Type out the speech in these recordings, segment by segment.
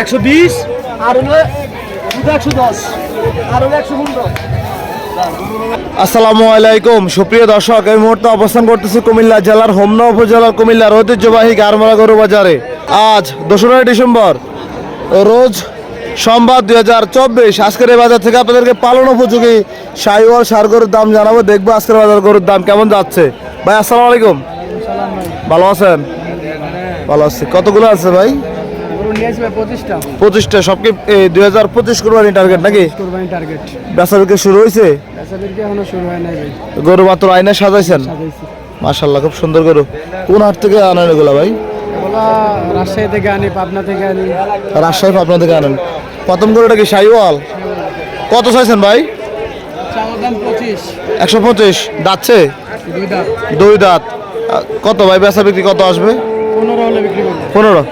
একশো বিশ। আর হলো একশো দশ। আর হলো একশো পনেরো। আসসালামু আলাইকুম। সুপ্রিয় দর্শক এই মুহূর্তে অবস্থান করতেছি কুমিল্লা জেলার হোমনা উপজেলার কুমিল্লার ঐতিহ্যবাহী গারমারা গরু বাজারে। আজ দোসরা ডিসেম্বর রোজ সোমবার দুই হাজার চব্বিশ। আজকের এই বাজার থেকে আপনাদেরকে পালন উপযোগী সাইওয়াল সার গরুর দাম জানাব। দেখব আজকের বাজার গরুর দাম কেমন যাচ্ছে। ভাই আসসালামু আলাইকুম। ভালো আছেন? ভালো আছি। কতগুলো আছে ভাই? পঁচিশটা। সবকে দুই হাজার পঁচিশ কোরবানি টার্গেট নাকি? কোরবানি টার্গেট বেচা বিক্রি শুরু হয়েছে? বেচাদেরকে এখনও শুরু হয় নাই গরু মাত্র আয়না সাজাইছেন? সাজাইছি। মাশাল্লাহ খুব সুন্দর গরু। কোন হাট থেকে আনেন এগুলো ভাই? রাজশাহী থেকে আনি পাবনা থেকে আনি। রাজশাহী আপনার থেকে আনেন। প্রথম গরুটা কি শাহিওয়াল কত চাইছেন ভাই? একশো পঁচিশ। দাচ্ছে দুই দাঁত। কত ভাই বেচা বিক্রি কত আসবে? পনেরো হলে বিক্রি পনেরো।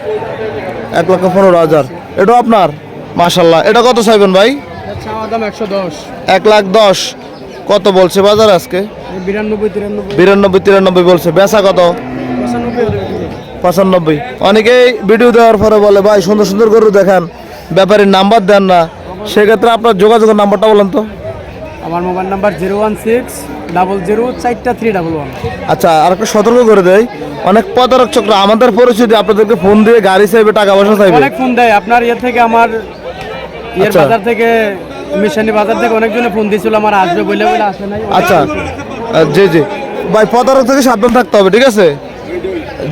এক লক্ষ পনেরো হাজার। এটা আপনার? মাশাল্লাহ এটা কত চাইবেন ভাই? এক লাখ দশ। কত বলছে বাজার আজকে? বিরানব্বই, তিরানব্বই বলছে। বেচা কত? পঁচানব্বই। অনেকেই ভিডিও দেওয়ার পরে বলে, ভাই, সুন্দর সুন্দর গরু দেখান। ব্যাপারীর নাম্বার দেন না। সেক্ষেত্রে আপনার যোগাযোগের নাম্বারটা বলেন তো। আমার mobile number zero one six double zero চারটা থ্রি ডাবল ওয়ান। আচ্ছা আর একটা সতর্ক করে দেয় অনেক প্রতারক চক্র আমাদের পরিস্থিতি আপনাদেরকে ফোন দিয়ে গাড়ি চাইবে টাকা পয়সা চাইবে। অনেক ফোন দেয়। আপনার ইয়ে থেকে আমার ইয়ের আচ্ছা। বাজার থেকে মিশানি বাজার থেকে অনেকজনে ফোন দিয়েছিল আমার আসবে বলে বলে আসে নাই। আচ্ছা। জি জি। ভাই প্রতারক থেকে সাবধান থাকতে হবে ঠিক আছে?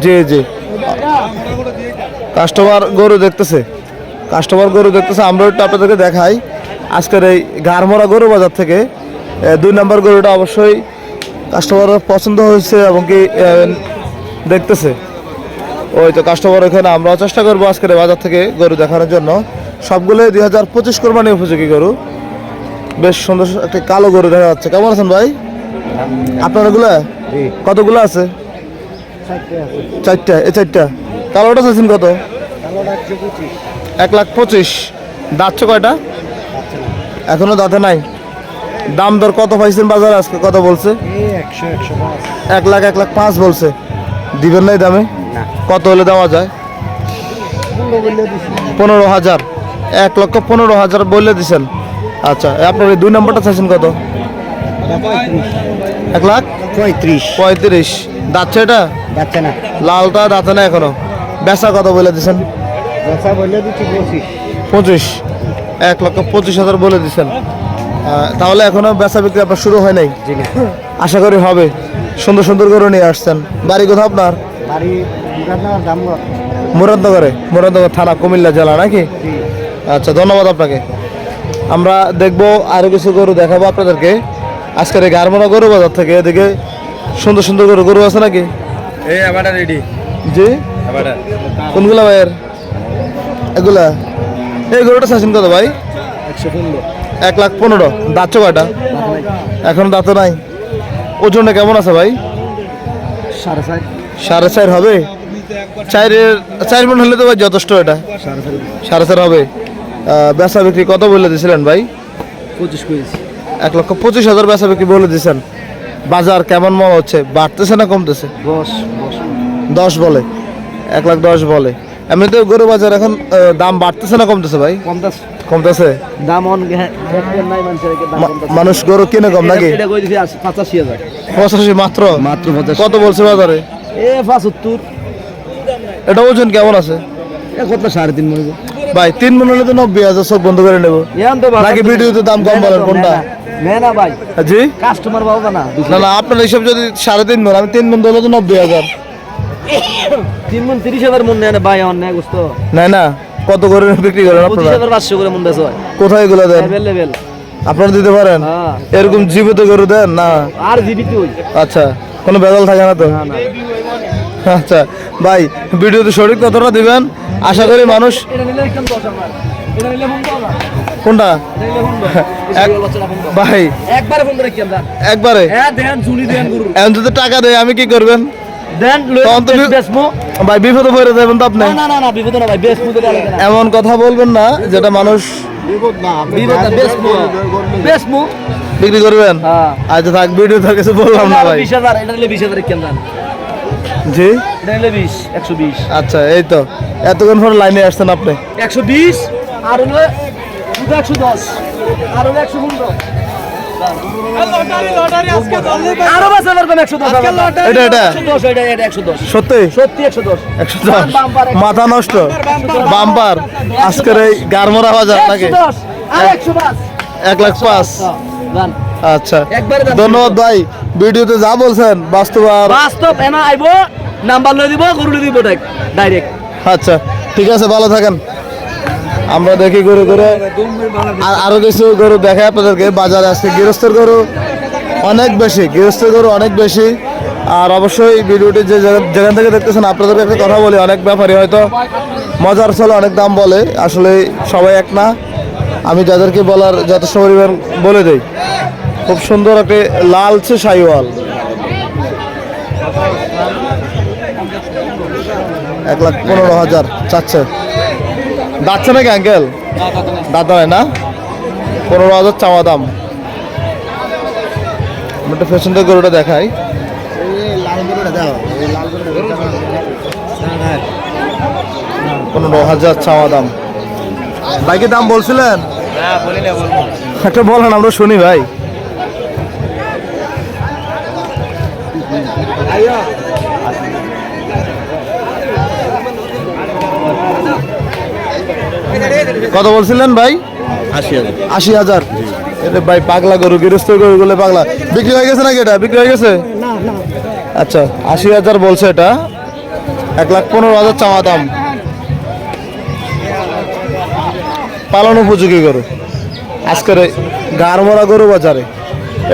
জি জি। কাস্টমার গরু দেখতেছে। কাস্টমার গরু দেখতেছে আমরা একটু আপনাদেরকে দেখাই। আজকের এই গারমরা গরু বাজার থেকে দুই নম্বর গরুটা অবশ্যই কাস্টমার পছন্দ হয়েছে এবং কি দেখতেছে। ওই তো কাস্টমার ওখানে আমরাও চেষ্টা করব আজকের বাজার থেকে গরু দেখানোর জন্য। সবগুলোই দুই হাজার পঁচিশ কোরবানি উপযোগী গরু। বেশ সুন্দর একটি কালো গরু দেখা যাচ্ছে। কেমন আছেন ভাই? আপনার এগুলা কতগুলো আছে? চারটা এই চারটা। কালোটা চাইছেন কত? এক লাখ পঁচিশ। দাঁতছে কয়টা? এখনও দাঁতে নাই? দাম দর কত পাইছেন বাজারে আজকে? কত বলছে? এক লাখ এক লাখ পাঁচ বলছে। দিবেন নাই দামে? কত হলে দেওয়া যায়? পনেরো হাজার। এক লক্ষ পনেরো হাজার বলে দিছেন। আচ্ছা আপনার এই দুই নম্বরটা চাইছেন কত? এক লাখ? পঁয়ত্রিশ। পঁয়ত্রিশ। দাঁতছে এটা? না। লালটা দাঁতে না এখনও। বেচা কত বলে দিছেন? দিচ্ছি পঁচিশ। এক লক্ষ পঁচিশ হাজার বলে দিচ্ছেন তাহলে এখনও বেচা বিক্রি আপনার শুরু হয় নাই? আশা করি হবে। সুন্দর সুন্দর করে নিয়ে আসছেন। বাড়ি কোথাও আপনার? মুরাদনগরে মুরাদনগর। থানা কুমিল্লা জেলা নাকি? আচ্ছা ধন্যবাদ আপনাকে। আমরা দেখব আরও কিছু গরু দেখাবো আপনাদেরকে। আজকের এই গারমোনা গরু বাজার থেকে এদিকে সুন্দর সুন্দর গরু গরু আছে নাকি? এই রেডি জি? কোনগুলা ভাইয়ের? এগুলা? এই গরুটা চাইছেন কত ভাই? একশো পনেরো। এক লাখ পনেরো। দাঁত কয়টা? এখন দাঁত নাই। ওজনে কেমন আছে ভাই? সাড়ে চার। সাড়ে চার হবে? চারের চার মন হলে তো ভাই যথেষ্ট এটা। সাড়ে চার। হবে। বেচা বিক্রি কত বলে দিয়েছিলেন ভাই? পঁচিশ এক লক্ষ পঁচিশ হাজার বেচা বিক্রি বলে দিয়েছেন বাজার কেমন মনে হচ্ছে? বাড়তেছে না কমতেছে? দশ। দশ বলে। এক লাখ দশ বলে। এমনিতে গরু বাজার এখন দাম বাড়তেছে না কমতেছে ভাই? কমতেছে। দাম অন মানুষ গরু কিনে কম নাকি? এটা পঁচাশি হাজার। পঁচাশি মাত্র? মাত্র কত বলছে বাজারে? এ পঁচাত্তর। এটা ওজন কেমন আছে? কত সাড়ে তিন মনে ভাই তিন মন হলে তো নব্বই হাজার সব বন্ধ করে নেব। নাকি ভিডিওতে দাম কম বলেন কোনটা? না ভাই। জি? কাস্টমার পাবো না আপনার হিসাব যদি সাড়ে তিন মন আমি তিন মন হলে তো নব্বই হাজার। তিন মন তিরিশ হাজার মন নেয় না ভাই আমার নেয় গোস্ত। না না? কত করে বিক্রি করেন পঁচিশ হাজার পাঁচশো করে মন দেশ হয়। কোথায় এগুলো দেন? অ্যাভেলেবেল আপনারা দিতে পারেন? এরকম জীবিত গরু দেন? না? আর জীবিত আচ্ছা কোনো থাকে না তো? আচ্ছা ভাই ভিডিওতে সঠিক তথ্যটা দিবেন। আশা করি মানুষ কোনটা? ভাই। একবারে হ্যাঁ দেন ঝুলি দেন এখন যদি টাকা দেয় আমি কি করবেন? দেন তখন তো বি- ভাই বিপদে পড়ে যাবেন তো আপনি? না না না না না ভাই বেসমো তো এমন কথা বলবেন না যেটা মানুষ বিপদ না বেসমো বেসমো বিক্রি করবেন? হ্যাঁ। আচ্ছা থাক ভিডিও তো কিছু বললাম না ভাই। এটা নিলে কেন জি? এটা আচ্ছা এই তো। এতক্ষণ পর লাইনে আসছেন আপনি? একশো বিশ আর হলো দুটো একশো দশ আর হলো একশো পনেরো। আরও বাঁচা পারবেন একশো দশ এটা এটা। একশো দশ এটা এটা একশো দশ। সত্যি? সত্যি একশো দশ। একশো দশ? মাথা নষ্ট? বাম্পার আজকের এই গারমোরা বাজার নাকি? এক লাখ পাঁচ। আচ্ছা। ধন্যবাদ ভাই। ভিডিওতে যা বলছেন বাস্তব আর বাস্তব এনা আইবো নাম্বার লই দিব গরু দিব ডাইরেক্ট আচ্ছা ঠিক আছে ভালো থাকেন। আমরা দেখি গরু করে আর আরও কিছু গরু দেখাই আপনাদেরকে। বাজারে আজকে গৃহস্থের গরু অনেক বেশি, গৃহস্থের গরু অনেক বেশি। আর অবশ্যই ভিডিওটি যে যেখান থেকে দেখতেছেন, আপনাদেরকে একটা কথা বলি, অনেক ব্যাপারই হয়তো মজার চলে অনেক দাম বলে, আসলে সবাই এক না। আমি যাদেরকে বলার যথেষ্ট পরিমাণ বলে দেই। খুব সুন্দর একটি লালচে সাইওয়াল। এক লাখ পনেরো হাজার চাচ্ছে। দাচ্ছে নাকি আঙ্কেল দাদা হয় না? পনেরো হাজার চাওয়া দাম। একটা ফ্যাশনটা গরুটা দেখাই। পনেরো হাজার চাওয়া দাম। বাইকের দাম বলছিলেন? একটা বলেন, আমরা শুনি ভাই। কত বলছিলেন ভাই? আশি হাজার। আশি হাজার। এটা ভাই পাগলা গরু গৃহস্থ গরু গুলো পাগলা। বিক্রি হয়ে গেছে নাকি এটা? বিক্রি হয়ে গেছে? আচ্ছা আশি হাজার বলছে এটা। এক লাখ পনেরো হাজার চাওয়া দাম। পালন উপযোগী গরু। আজকের গারমরা গরু বাজারে।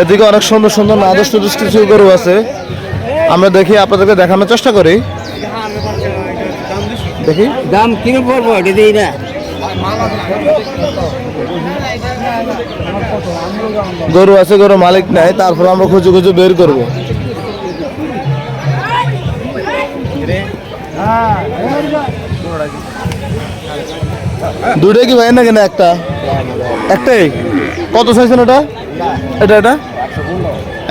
এদিকে অনেক সুন্দর সুন্দর নাদুস টুদুস কিছু গরু আছে। আমরা দেখি আপনাদেরকে দেখানোর চেষ্টা করি। দেখি। দাম কিনে পড়ব? এটা দিই না। গরু আছে গরু মালিক নাই, তারপর আমরা খুঁজে খুঁজে বের করব। দুটোই কি ভাই না কেন একটা? একটাই? কত চাইছেন ওটা? এটা এটা?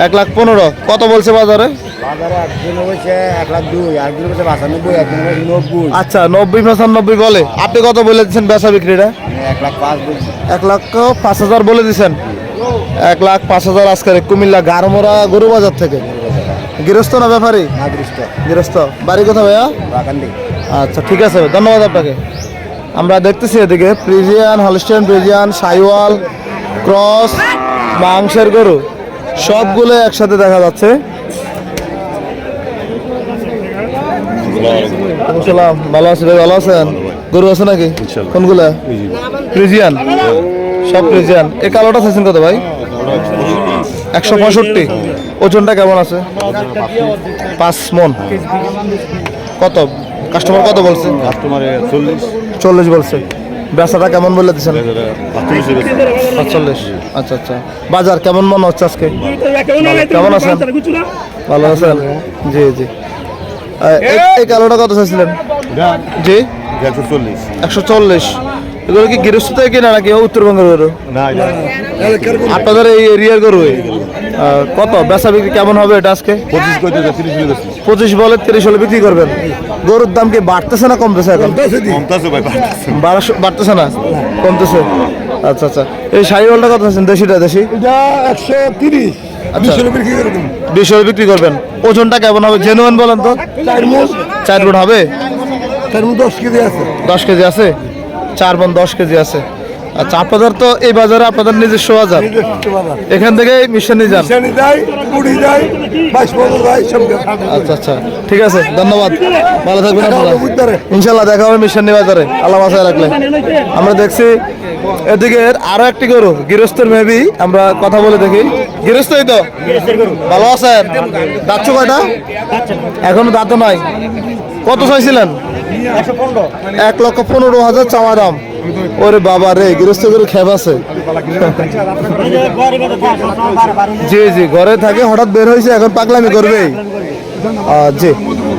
এক লাখ পনেরো। কত বলছে বাজারে? বাজারে একদিন হয়েছে এক লাখ দুই একদিন হয়েছে বাসানব্বই একদিন হয়েছে নব্বই। আচ্ছা নব্বই পঁচানব্বই বলে। আপনি কত বলে দিচ্ছেন বেচা বিক্রিটা? এক লাখ পাঁচ এক লাখ পাঁচ হাজার বলে দিচ্ছেন? এক লাখ পাঁচ হাজার আজকের কুমিল্লা গারমোড়া গরু বাজার থেকে। গৃহস্থ না ব্যাপারী? গৃহস্থ। বাড়ি কোথা ভাইয়া? আচ্ছা ঠিক আছে ধন্যবাদ আপনাকে। আমরা দেখতেছি এদিকে Friesian Holstein Friesian Sahiwal cross মাংসের গরু। সবগুলো একসাথে দেখা যাচ্ছে। সালাম ভালো আছি ভাই? ভালো আছেন? গরু আছে নাকি? কোনগুলা? প্রিজিয়ান সব প্রিজিয়ান এই কালোটা চাইছেন কত ভাই? একশো পঁয়ষট্টি। ওজনটা কেমন আছে? পাঁচ মন। কত? কাস্টমার কত বলছে? চল্লিশ। চল্লিশ বলছে। বেচাটা কেমন বলে দিচ্ছেন পাঁচচল্লিশ আচ্ছা আচ্ছা। বাজার কেমন মনে হচ্ছে আজকে? কেমন আছেন? ভালো আছেন? জি জি। এই- এই কালোটা কত চাইছিলেন? জি? একশো চল্লিশ। একশো চল্লিশ। এগুলো কি গৃহস্থ থেকে কিনা নাকি উত্তরবঙ্গের গরু? আপনাদের এই এরিয়ার গরু এই? কত? বেচা বিক্রি কেমন হবে এটা আজকে? পঁচিশ বলে তিরিশ হলে বিক্রি করবেন। গরুর দাম কি বাড়তেছে না কমতেছে এখন? বাড়তেছে। না? কমতেছে। আচ্ছা আচ্ছা। এই শাহিওয়ালটা কত আছেন দেশিটা দেশি? এটা একশো তিরিশ। আচ্ছা। বিশ হলে বিক্রি করবেন। ওজনটা কেমন হবে? জেনুয়েন বলেন তো। চার গুণ হবে? দশ কেজি আছে। দশ কেজি আছে? চার মন দশ কেজি আছে। আচ্ছা আপনাদের তো এই বাজারে আপনাদের নিজস্ব বাজার। এখান থেকে মিশন নিয়ে যান কুড়ি দেয় পনেরো আচ্ছা আচ্ছা ঠিক আছে ধন্যবাদ। ভালো থাকবেন আপনারা। ইনশাল্লাহ দেখা হবে মিশন বাজারে। আল্লাহ বাসায় রাখলে। আমরা দেখছি এদিকে আরও একটি গরু গৃহস্থের মেবি আমরা কথা বলে দেখি। গৃহস্থই তো? ভালো আছেন? দাচ্ছ কয়টা? এখনও দাঁত নাই। কত চাইছিলেন? এক লক্ষ পনেরো হাজার চাওয়া দাম। ওরে বাবা রে গৃহস্থ গরু খেপ আছে। জি জি ঘরে থাকে হঠাৎ বের হয়েছে এখন পাগলামি করবেই আহ, জি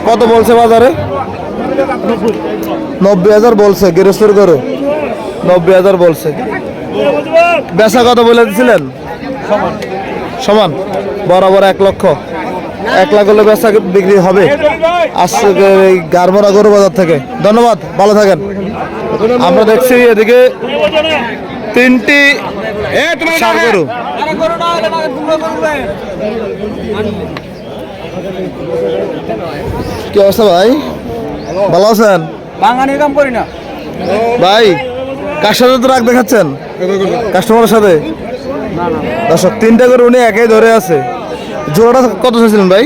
কত বলছে বাজারে? নব্বই হাজার বলছে গৃহস্থর গরু নব্বই হাজার বলছে। বেচা কত বলে দিছিলেন? সমান। বরাবর এক লক্ষ। এক লাখ হলে বেচা বিক্রি হবে। এই গারমোরা গরু বাজার থেকে। ধন্যবাদ ভালো থাকেন। আমরা দেখছি এদিকে তিনটি গরু। কি অবস্থা ভাই? ভালো আছেন? বাঙালির কাম করি না। ভাই কার সাথে তো রাগ দেখাচ্ছেন? কাস্টমারের সাথে? দর্শক তিনটা করে উনি একাই ধরে আছে। জোড়াটা কত চাইছিলেন ভাই?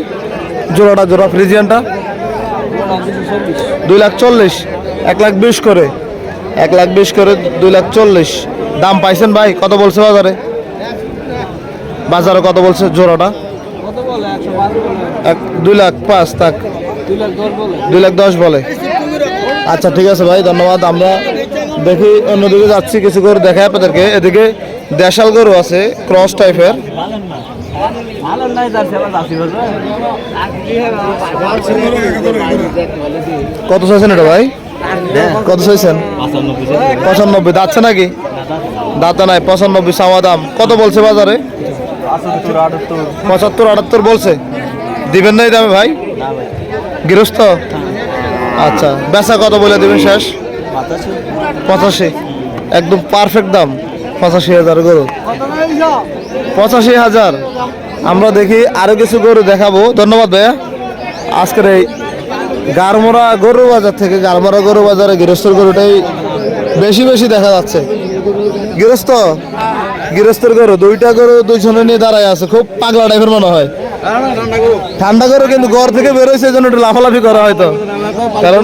জোড়াটা জোড়া ফ্রিজিয়ানটা? দুই লাখ চল্লিশ এক লাখ বিশ করে। এক লাখ বিশ করে দুই লাখ চল্লিশ। দাম পাইছেন ভাই, কত বলছে বাজারে? বাজারে কত বলছে জোড়াটা? এক, দুই লাখ পাঁচ, তাক। দুই লাখ দশ বলে। আচ্ছা ঠিক আছে ভাই, ধন্যবাদ। আমরা দেখি অন্যদিকে যাচ্ছি, কিছু করে দেখায় আপনাদেরকে। এদিকে দেশাল গরু আছে, ক্রস টাইপের। কত চাইছেন এটা ভাই? কত চাইছেন? পঁচানব্বই। দাঁতছে নাকি? দাঁতা নাই, পঁচানব্বই চাওয়া দাম। কত বলছে বাজারে? পঁচাত্তর, আটাত্তর বলছে। দিবেন নাই দামে ভাই? গৃহস্থ? আচ্ছা বেচা কত বলে দিবেন শেষ? পঁচাশি। একদম পারফেক্ট দাম। পঁচাশি হাজার গরু। পঁচাশি হাজার। আমরা দেখি আরও কিছু গরু দেখাবো। ধন্যবাদ ভাইয়া। আজকের এই গারমোরা গরু বাজার থেকে গারমোরা গরু বাজারে গৃহস্থর গরুটাই বেশি বেশি দেখা যাচ্ছে। গৃহস্থ? গৃহস্থর গরু, দুইটা গরু দুইজনে নিয়ে দাঁড়ায় আছে, খুব পাগলা টাইপের মনে হয়। ঠান্ডা গরু কিন্তু ঘর থেকে বেরোয় এই জন্য একটু লাফালাফি করা হয়তো কারণ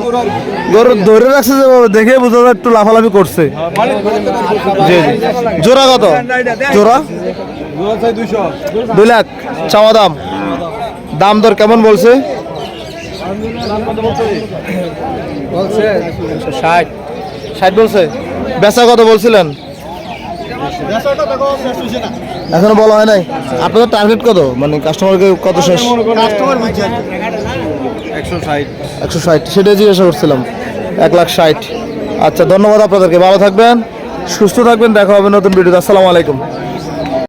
গরু ধরে রাখছে যে দেখে বোঝা যায় একটু লাফালাফি করছে। জোড়া কত? জোড়া? দুই লাখ। চাওয়া দাম? দাম দর কেমন বলছে? ষাট। ষাট বলছে। বেচা কত বলছিলেন? এখনও বলা হয় নাই? আপনাদের টার্গেট কত? মানে কাস্টমারকে কত শেষ? একশো ষাট। সেটাই জিজ্ঞাসা করছিলাম। এক লাখ ষাট। আচ্ছা ধন্যবাদ আপনাদেরকে। ভালো থাকবেন, সুস্থ থাকবেন, দেখা হবে নতুন ভিডিওতে। আসসালামু আলাইকুম।